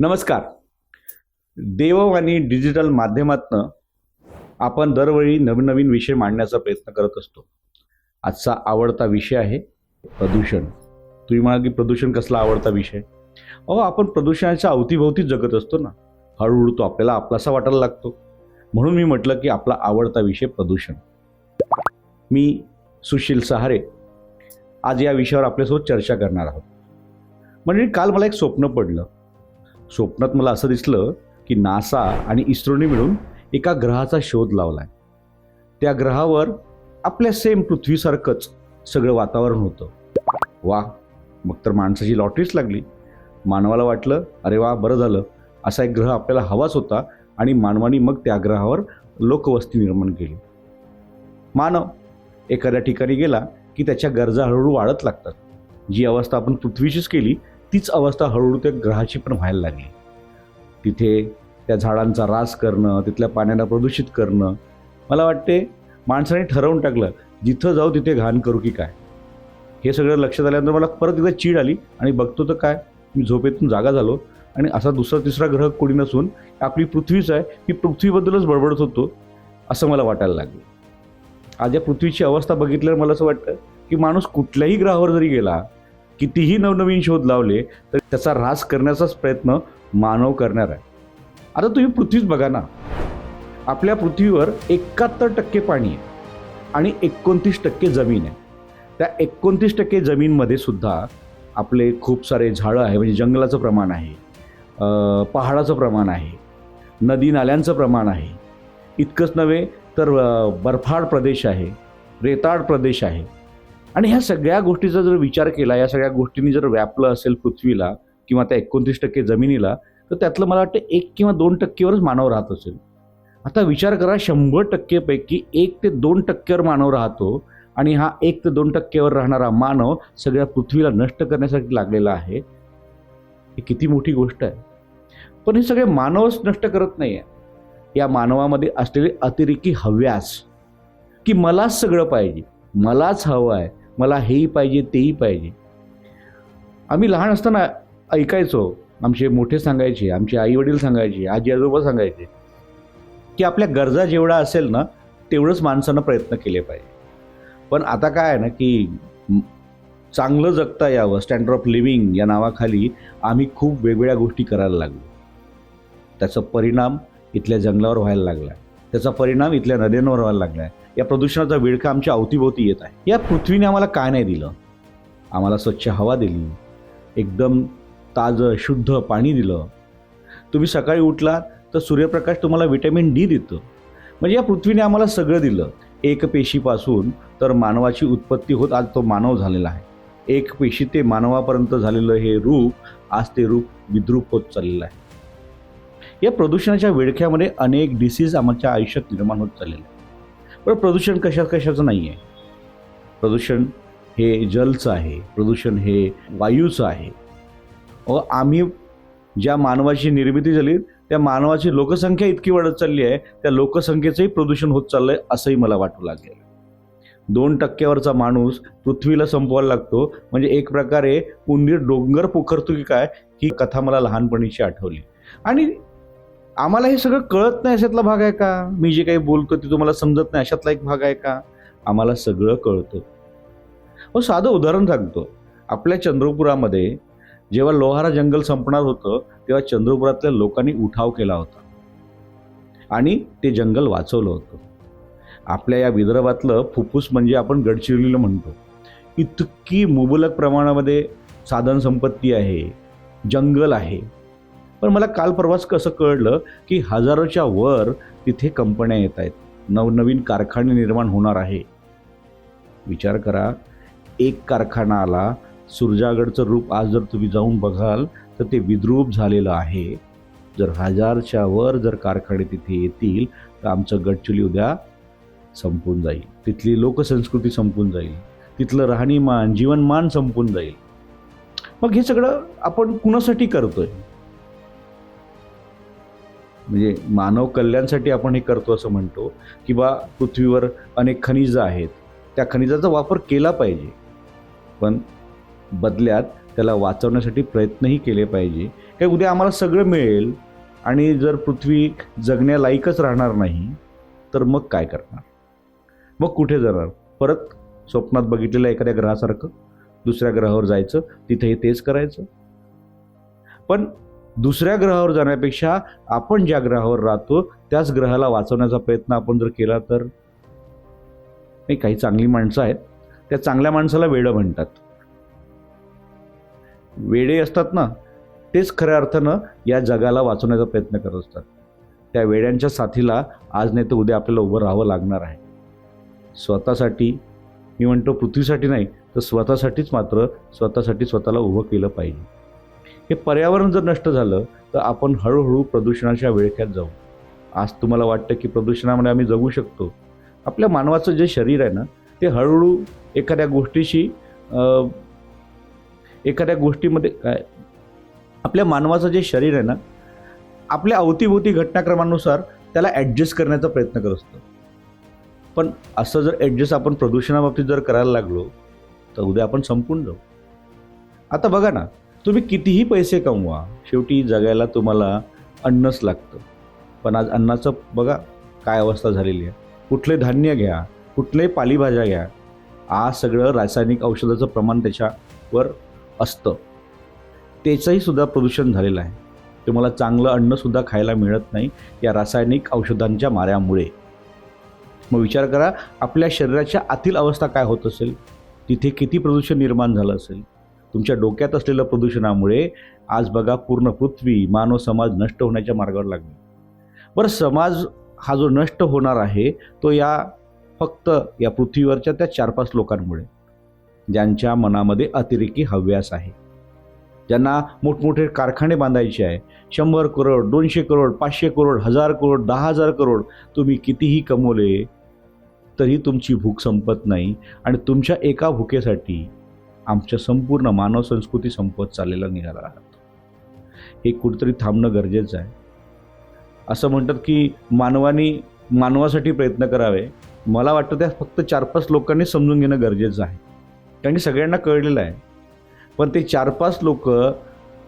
नमस्कार. देववाणी डिजिटल माध्यमातनं आपण दरवेळी नवीन नवीन विषय मांडण्याचा प्रयत्न करत असतो. आजचा आवडता विषय आहे प्रदूषण. तुम्ही म्हणाल की प्रदूषण कसला आवडता विषय? अहो आपण प्रदूषणाच्या अवतीभोवतीच जगत असतो ना. हळूहळू तो आपल्याला आपलासा वाटायला लागतो. म्हणून मी म्हटलं की आपला आवडता विषय प्रदूषण. मी सुशील सहारे. आज या विषयावर आपल्यासोबत चर्चा करणार आहोत. म्हणजे काल मला एक स्वप्न पडलं. स्वप्नात मला असं दिसलं की नासा आणि इस्रोने मिळून एका ग्रहाचा शोध लावला आहे त्या ग्रहावर आपल्या सेम पृथ्वीसारखंच सगळं वातावरण होतं. वा मग तर माणसाची लॉटरीच लागली. मानवाला वाटलं अरे वा बरं झालं. असा एक ग्रह आपल्याला हवाच होता आणि मानवाने मग त्या ग्रहावर लोकवस्ती निर्माण केली. मानव एखाद्या ठिकाणी गेला की त्याच्या गरजा हळूहळू वाढत लागतात. जी अवस्था आपण पृथ्वीचीच केली तीच अवस्था हळूहळू त्या ग्रहाची पण व्हायला लागली. तिथे त्या झाडांचा रास करणं तिथल्या पाण्याला प्रदूषित करणं मला वाटते माणसाने ठरवून टाकलं जिथं जाऊ तिथे घाण करू की काय? हे सगळं लक्षात आल्यानंतर मला परत एकदा चीड आली आणि बघतो तर काय मी झोपेतून जागा झालो आणि असा दुसरा तिसरा ग्रह कोणी नसून आपली पृथ्वीच आहे मी पृथ्वीबद्दलच बडबडत होतो असं मला वाटायला लागलं. आज या पृथ्वीची अवस्था बघितल्यावर मला असं वाटतं की माणूस कुठल्याही ग्रहावर जरी गेला कितीही नवनवीन शोध लावले तर त्याचा ऱ्हास करण्याचाच प्रयत्न मानव करणार आहे. आता तुम्ही पृथ्वीच बघा ना. आपल्या पृथ्वीवर एकाहत्तर टक्के पाणी आहे आणि एकोणतीस टक्के जमीन आहे. त्या एकोणतीस टक्के जमीनमध्ये सुद्धा आपले खूप सारे झाडं आहे म्हणजे जंगलाचं प्रमाण आहे पहाडाचं प्रमाण आहे नदी नाल्यांचं प्रमाण आहे. इतकंच नव्हे तर बर्फाड बर्फाळ प्रदेश आहे रेताळ प्रदेश आहे. आणि ह्या सगळ्या गोष्टीचा जर विचार केला या सगळ्या गोष्टींनी जर व्यापलं असेल पृथ्वीला किंवा त्या एकोणतीस टक्के जमिनीला तर त्यातलं मला वाटतं एक किंवा दोन टक्केवरच मानव राहत असेल. आता विचार करा शंभर टक्केपैकी एक ते दोन टक्क्यावर मानव राहतो आणि हा एक ते दोन टक्क्यावर राहणारा मानव सगळ्या पृथ्वीला नष्ट करण्यासाठी लागलेला आहे. ही किती मोठी गोष्ट आहे. पण हे सगळे मानवच नष्ट करत नाही आहे या मानवामध्ये असलेली अतिरेकी हव्यास की मलाच सगळं पाहिजे मलाच हवं आहे मला हेही पाहिजे तेही पाहिजे. आम्ही लहान असताना ऐकायचो आमचे मोठे सांगायचे आमचे आईवडील सांगायचे आजी आजोबा सांगायचे की आपल्या गरजा जेवढा असेल ना तेवढंच माणसानं प्रयत्न केले पाहिजे. पण आता काय आहे ना की चांगलं जगता यावं स्टँडर्ड ऑफ लिव्हिंग या नावाखाली आम्ही खूप वेगवेगळ्या गोष्टी करायला लागलो. त्याचा परिणाम इथल्या जंगलावर व्हायला लागला त्याचा परिणाम इथल्या नद्यांवर व्हायला लागला आहे या प्रदूषणाचा विळखा आमच्या अवतीभोवती येत आहे? या पृथ्वीने आम्हाला काय नाही दिलं? आम्हाला स्वच्छ हवा दिली. एकदम ताजं शुद्ध पाणी दिलं. तुम्ही सकाळी उठलात तर सूर्यप्रकाश तुम्हाला विटॅमिन डी देतं. म्हणजे या पृथ्वीने आम्हाला सगळं दिलं. एक पेशीपासून तर मानवाची उत्पत्ती होत आज तो मानव झालेला आहे. एक पेशी ते मानवापर्यंत झालेलं हे रूप आज ते रूप विद्रूप होत चाललेलं आहे. या प्रदूषणाच्या विळख्यामध्ये अनेक डिसीज आमच्या आयुष्यात निर्माण होत चाललेले आहे पण प्रदूषण कशा कशाचं नाही आहे प्रदूषण हे जलचं आहे प्रदूषण हे वायूचं आहे. व आम्ही ज्या मानवाची निर्मिती झाली त्या मानवाची लोकसंख्या इतकी वाढत चालली आहे त्या लोकसंख्येचंही प्रदूषण होत चाललं आहे असंही मला वाटू लागेल दोन टक्क्यावरचा माणूस पृथ्वीला संपवायला लागतो म्हणजे एक प्रकारे उंदीर डोंगर पोखरतो की काय ही कथा मला लहानपणीची आठवली. आणि आम्हाला हे सगळं कळत नाही अशातला भाग आहे का? मी जे काही बोलतो ते तुम्हाला समजत नाही अशातला एक भाग आहे का? आम्हाला सगळं कळतं. हो साधं उदाहरण सांगतो. आपल्या चंद्रपुरामध्ये जेव्हा लोहारा जंगल संपणार होतं तेव्हा चंद्रपुरातल्या लोकांनी उठाव केला होता. आणि ते जंगल वाचवलं होतं. आपल्या या विदर्भातलं फुफ्फुस म्हणजे आपण गडचिरोलीला म्हणतो. इतकी मुबलक प्रमाणामध्ये साधनसंपत्ती आहे जंगल आहे. पण मला काल परवाच कसं कळलं की हजारोच्या वर तिथे कंपन्या येत आहेत. नवनवीन कारखाने निर्माण होणार आहे. विचार करा एक कारखाना आला सुरजागडचं रूप आज जर तुम्ही जाऊन बघाल तर ते विद्रूप झालेलं आहे. जर हजारच्या वर जर कारखाने तिथे येतील तर आमचं गडचुली उद्या संपून जाईल. तिथली लोकसंस्कृती संपून जाईल. तिथलं राहणीमान जीवनमान संपून जाईल. मग हे सगळं आपण कुणासाठी करतोय? म्हणजे मानव कल्याणसाठी आपण हे करतो असं म्हणतो किंवा पृथ्वीवर अनेक खनिजं आहेत त्या खनिजाचा वापर केला पाहिजे. पण बदल्यात त्याला वाचवण्यासाठी प्रयत्नही केले पाहिजे. काही उद्या आम्हाला सगळं मिळेल आणि जर पृथ्वी जगण्यालायकच राहणार नाही तर मग काय करणार? मग कुठे जाणार? परत स्वप्नात बघितलेल्या एखाद्या ग्रहासारखं दुसऱ्या ग्रहावर जायचं तिथेही तेच करायचं. पण दुसऱ्या ग्रहावर जाण्यापेक्षा आपण ज्या ग्रहावर राहतो त्याच ग्रहाला वाचवण्याचा प्रयत्न आपण जर केला तर? नाही काही चांगली माणसं आहेत. त्या चांगल्या माणसाला वेडं म्हणतात. वेडे असतात ना तेच खऱ्या अर्थानं या जगाला वाचवण्याचा प्रयत्न करत असतात. त्या वेड्यांच्या साथीला आज नाही तर उद्या आपल्याला उभं राहावं लागणार आहे. स्वतःसाठी मी म्हणतो पृथ्वीसाठी नाही तर स्वतःसाठीच मात्र स्वतःसाठी स्वतःला उभं केलं पाहिजे. हे पर्यावरण जर नष्ट झालं तर आपण हळूहळू प्रदूषणाच्या विळख्यात जाऊ. आज तुम्हाला वाटतं की प्रदूषणामुळे आम्ही जगू शकतो. आपल्या मानवाचं जे शरीर आहे ना ते हळूहळू एखाद्या गोष्टीशी एखाद्या गोष्टीमध्ये काय आपल्या मानवाचं जे शरीर आहे ना आपल्या अवतीभोवती घटनाक्रमानुसार त्याला ॲडजस्ट करण्याचा प्रयत्न करत असतो. पण असं जर ॲडजस्ट आपण प्रदूषणाबाबतीत जर करायला लागलो तर उद्या आपण संपून जाऊ. आता बघा ना तुम्ही कितीही पैसे कमवा शेवटी जगायला तुम्हाला अन्नच लागतं. पण आज अन्नाचं बघा काय अवस्था झालेली आहे. कुठले धान्य घ्या कुठल्याही पालेभाज्या घ्या आज सगळं रासायनिक औषधाचं प्रमाण त्याच्यावर असतं. त्याचंही सुद्धा प्रदूषण झालेलं आहे. तुम्हाला चांगलं अन्नसुद्धा खायला मिळत नाही या रासायनिक औषधांच्या माऱ्यामुळे. मग विचार करा आपल्या शरीराच्या आतील अवस्था काय होत असेल? तिथे किती प्रदूषण निर्माण झालं असेल? तुमच्या डोक्यात असलेल्या प्रदूषणामुळे आज बघा पूर्ण पृथ्वी मानव समाज नष्ट होण्याच्या मार्गावर लागले. बरं समाज हा जो नष्ट होणार आहे तो या फक्त या पृथ्वीवरच्या त्या चार पाच लोकांमुळे ज्यांच्या मनामध्ये अतिरेकी हव्यास आहे. ज्यांना मोठमोठे कारखाने बांधायचे आहे शंभर करोड दोनशे करोड पाचशे करोड हजार करोड दहा हजार करोड तुम्ही कितीही कमवले तरी तुमची भूक संपत नाही आणि तुमच्या एका भुकेसाठी आमच्या संपूर्ण मानव संस्कृती संपत चाललेला निघाला आहात हे कुठेतरी थांबणं गरजेचं आहे. असं म्हणतात की मानवानी मानवासाठी प्रयत्न करावे. मला वाटतं त्या फक्त चार पाच लोकांनी समजून घेणं गरजेचं आहे. कारण की सगळ्यांना कळलेलं आहे. पण ते चार पाच लोक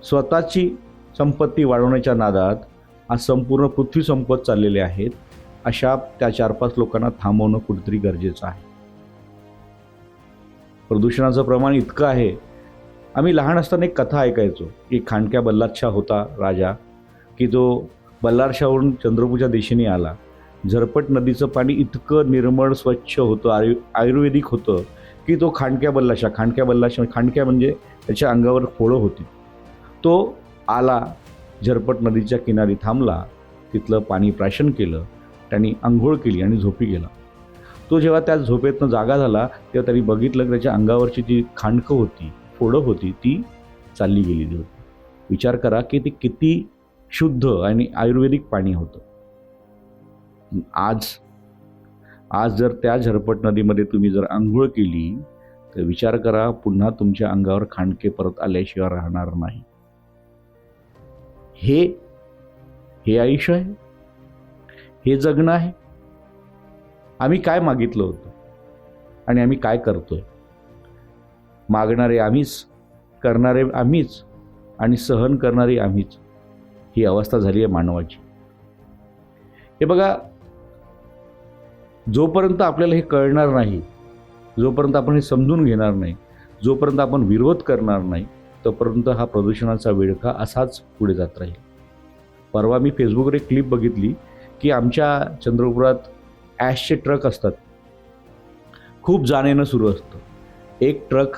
स्वतःची संपत्ती वाढवण्याच्या नादात आज संपूर्ण पृथ्वी संपत चाललेले आहेत. अशा त्या चार पाच लोकांना थांबवणं कुठेतरी गरजेचं आहे. प्रदूषणाचं प्रमाण इतकं आहे. आम्ही लहान असताना एक कथा ऐकायचो की खांडक्या बल्लादशाह होता राजा की जो बल्लारशाहून चंद्रपूरच्या दिशेने आला. झरपट नदीचं पाणी इतकं निर्मळ स्वच्छ होतं आयु आयुर्वेदिक होतं की तो खांडक्या बल्लाशाह खांडक्या बल्लाशा खांडक्या म्हणजे त्याच्या अंगावर फोळं होती. तो आला झरपट नदीच्या किनारी थांबला तिथलं पाणी प्राशन केलं त्यांनी आंघोळ केली आणि झोपी गेला. तो जेव्हा त्या झोपेतनं जागा झाला तेव्हा त्यांनी बघितलं की त्याच्या अंगावरची जी खांडकं होती फोडं होती ती चालली गेलेली होती. विचार करा की ती किती शुद्ध आणि आयुर्वेदिक पाणी होतं. आज आज जर त्या झरपट नदीमध्ये तुम्ही जर आंघोळ केली तर विचार करा पुन्हा तुमच्या अंगावर खांडके परत आल्याशिवाय राहणार नाही. हे हे आयुष्य आहे. हे जगणं आहे. आम्ही काय मागितलं होतं? आणि आम्ही काय करतोय? मागणारे आम्हीच करणारे आम्हीच आणि सहन करणारे आम्हीच ही अवस्था झाली आहे मानवाची. हे बघा जोपर्यंत आपल्याला हे कळणार नाही जोपर्यंत आपण हे समजून घेणार नाही जोपर्यंत आपण विरोध करणार नाही तोपर्यंत हा प्रदूषणाचा विळखा असाच पुढे जात राहील. परवा मी फेसबुकवर एक क्लिप बघितली की आमच्या चंद्रपुरात ॲशचे ट्रक असतात. खूप जाणेनं सुरू असतं. एक ट्रक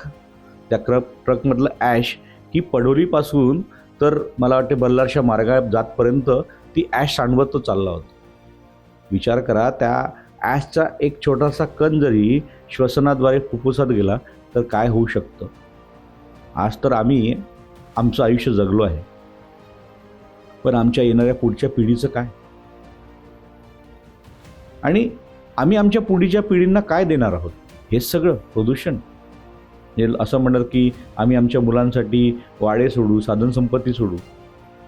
त्या क्र ट्रकमधलं ॲश ही पडोलीपासून तर मला वाटते बल्लारशा मार्गा जातपर्यंत ती ॲश सांडवत तो चालला होता. विचार करा त्या ॲशचा एक छोटासा कण जरी श्वसनाद्वारे फुफ्फुसात गेला तर काय होऊ शकतं? आज तर आम्ही आमचं आयुष्य जगलो आहे. पण आमच्या येणाऱ्या पुढच्या पिढीचं काय? आणि आम्ही आमच्या पुढीच्या पिढींना काय देणार आहोत? हे सगळं प्रदूषण. हे असं म्हणतात की आम्ही आमच्या मुलांसाठी वाडे सोडू साधनसंपत्ती सोडू.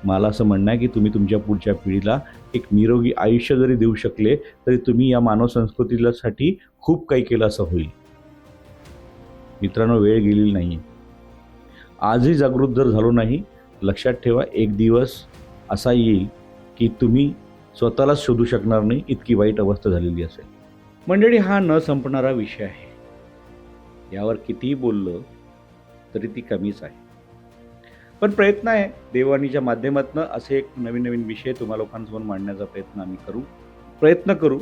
मला असं म्हणणं आहे की तुम्ही तुमच्या पुढच्या पिढीला एक निरोगी आयुष्य जरी देऊ शकले तरी तुम्ही या मानव संस्कृतीसाठी खूप काही केलं असं होईल. मित्रांनो वेळ गेलेली नाही आजही जागृत जर झालो नाही लक्षात ठेवा एक दिवस असा येईल की तुम्ही स्वतःलाच शोधू शकणार नाही इतकी वाईट अवस्था झालेली असेल. मंडळी हा न संपणारा विषय आहे. यावर कितीही बोललं तरी ती कमीच आहे. पण प्रयत्न आहे देवाणीच्या माध्यमातून असे एक नवीन नवीन विषय तुम्हा लोकांसमोर मांडण्याचा प्रयत्न आम्ही करू. प्रयत्न करू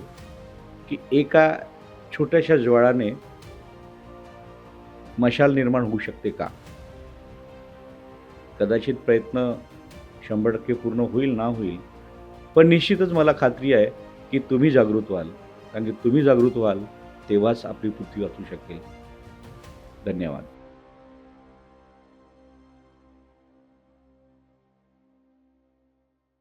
की एका छोट्याशा ज्वाळाने मशाल निर्माण होऊ शकते का? कदाचित प्रयत्न शंभर टक्के पूर्ण होईल ना होईल पण निश्चितच मला खात्री आहे की तुम्ही जागृत व्हाल. कारण की तुम्ही जागृत व्हाल तेव्हाच आपली पृथ्वी वाचू शकेल. धन्यवाद.